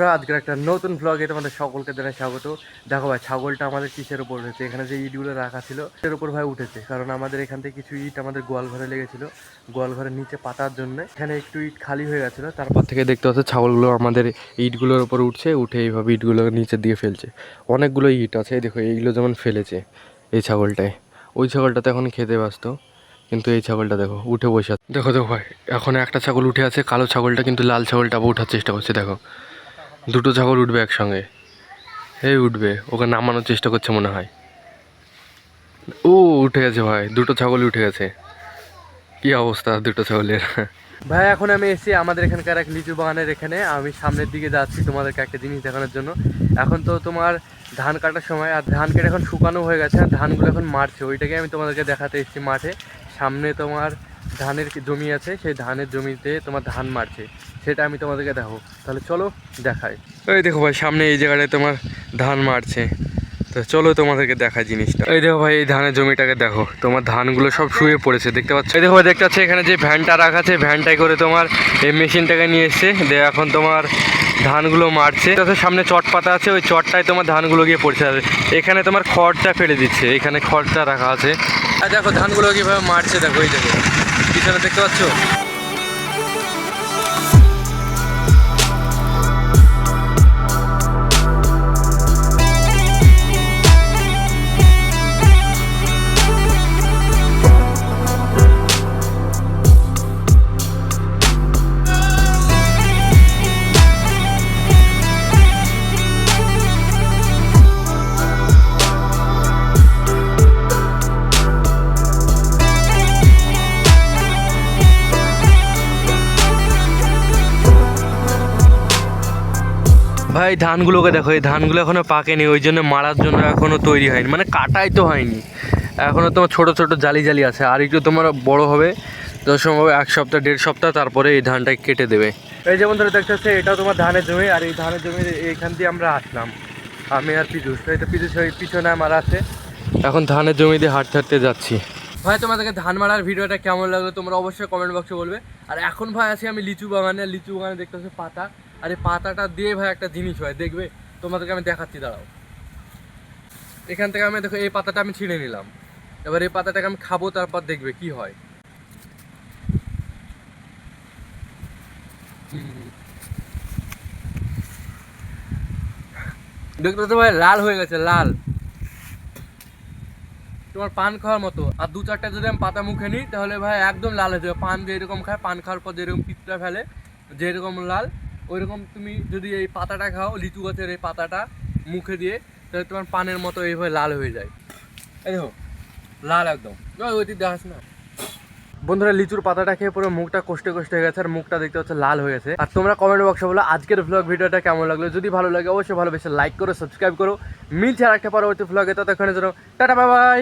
বন্ধুরা, আজকের একটা নতুন ব্লগে তোমাদের সকলকে জানাই স্বাগত। দেখো ভাই, ছাগলটা আমাদের কিসের উপর উঠেছে? এখানে যে ইটগুলো রাখা ছিল, এর উপর ভাই উঠেছে। কারণ আমাদের এখান থেকে কিছু ইট আমাদের গোয়াল ঘরে লেগেছিল। গোয়াল ঘরের নিচে পাতার জন্য। এখানে একটু ইট খালি হয়ে গেছিল। তারপর থেকে দেখতে পাচ্ছ ছাগলগুলো আমাদের ইটগুলোর উপর উঠছে, উঠে এইভাবে ইটগুলো নিচের দিকে ফেলছে। অনেকগুলো ইট আছে দেখো, এইগুলো যেমন ফেলেছে এই ছাগলটায়। ওই ছাগলটাতে এখন খেতে ব্যস্ত, কিন্তু এই ছাগলটা দেখো, উঠে বসে দেখো দেখো ভাই, এখন একটা ছাগল উঠে আছে, কালো ছাগলটা কিন্তু লাল ছাগলটা ওঠার চেষ্টা করছে, দেখো। দুটো ছাগল উঠবে একসঙ্গে। এই উঠবে, ওকে নামানোর চেষ্টা করছে মনে হয়। ও, উঠে গেছে ভাই, দুটো ছাগলই উঠে গেছে। কি অবস্থা দুটো ছাগলের? ভাই, এখন আমি এসেছি আমাদের এখানকার এক লিচু বাগানের এখানে। আমি সামনের দিকে যাচ্ছি তোমাদেরকে একটা জিনিস দেখানোর জন্য। এখন তো তোমার ধান কাটার সময়, আর ধান কেটে এখন শুকানো হয়ে গেছে, আর ধানগুলো এখন মারছে। ওইটাকে আমি তোমাদেরকে দেখাতে এসেছি মাঠে। সামনে তোমার ধানের জমি আছে, সেই ধানের জমিতে তোমার ধান মারছে। সেটা আমি তোমাদেরকে দেখো তাহলে চলো দেখাই। ওই দেখো ভাই, সামনে এই জায়গাটায় তোমার ধান মারছে। তো চলো তোমাদেরকে দেখা জিনিসটা। এই দেখো ভাই, এই ধানের জমিটাকে দেখো। তোমার ধানগুলো সব শুয়ে পড়েছে, দেখতে পাচ্ছ? এই দেখো ভাই, দেখতে পাচ্ছ? এখানে যে ভ্যানটা রাখা আছে ভ্যানটাই করে তোমার এই মেশিনটাকে নিয়ে এসছে। দিয়ে এখন তোমার ধানগুলো মারছে। তাছাড়া সামনে চট পাতা আছে, ওই চটটায় তোমার ধানগুলো গিয়ে পড়ছে। আর এখানে তোমার খড়টা ফেলে দিচ্ছে। এখানে খড়টা রাখা আছে। আর দেখো ধানগুলো কীভাবে মারছে, দেখো, এই দেখো। পিছনে দেখতে পাচ্ছ? ভাই ধানগুলোকে দেখো এই ধানগুলো এখনও পাকেনি ওই জন্য মারার জন্য এখনও তৈরি হয়নি। মানে কাটাই তো হয়নি। এখনও তোমার ছোট ছোট জালি জালি আছে আর একটু তোমার বড় হবে তো সম্ভব এক সপ্তাহ দেড় সপ্তাহ তারপরে এই ধানটা কেটে দেবে। এই যেমন ধরে দেখতে হচ্ছে এটাও তোমার ধানের জমি আর এই ধানের জমি এইখান দিয়ে আমরা আসলাম। আমি আর এই তো পিজুস ওই পিছনে আমার আছে। এখন ধানের জমি দিয়ে হাঁটতে হাঁটতে যাচ্ছি। ভাই তোমাদেরকে ধান মারার ভিডিওটা কেমন লাগল তোমরা অবশ্যই কমেন্ট বক্সে বলবে। আর এখন ভাই আছি আমি লিচু বাগানে লিচু বাগানে দেখতে পাচ্ছি পাতা। আর এই পাতাটা দিয়ে ভাই একটা জিনিস হয়, দেখবে? তোমাদেরকে আমি দেখাচ্ছি, দাঁড়াও। এখান থেকে আমি দেখো, এই পাতাটা আমি ছিঁড়ে নিলাম। এবার এই পাতাটাকে আমি খাব, তারপর দেখবে কি হয়। দেখতে তো ভাই, লাল হয়ে গেছে, লাল। তোমার পান খাওয়ার মতো। আর দু চারটা যদি আমি পাতা মুখে নিই, তাহলে ভাই একদম লাল হয়ে যাবে। পান যেরকম খায়, পান খাওয়ার পর যেরকম পিতটা ফেলে, যেরকম লাল। ওইরকম তুমি যদি এই পাতাটা খাও, লিচু গাছের এই পাতাটা মুখে দিয়ে, তাহলে তোমার পানের মতো এইভাবে লাল হয়ে যায়। এই দেখো, লাল একদম। ওই ওই দিক দেখাস না। বন্ধুরা, লিচুর পাতাটা খেয়ে পুরো মুখটা কষ্টে কষ্টে হয়ে গেছে, আর মুখটা দেখতে হচ্ছে লাল হয়ে গেছে। আর তোমরা কমেন্ট বক্সে বলো, আজকের ভ্লগ ভিডিওটা কেমন লাগল? যদি ভালো লাগে, অবশ্যই ভালোবেসে লাইক করো সাবস্ক্রাইব করো। মিলছে আর একটা পরবর্তী ভ্লগে ততক্ষণের জন্য টাটা বাই বাই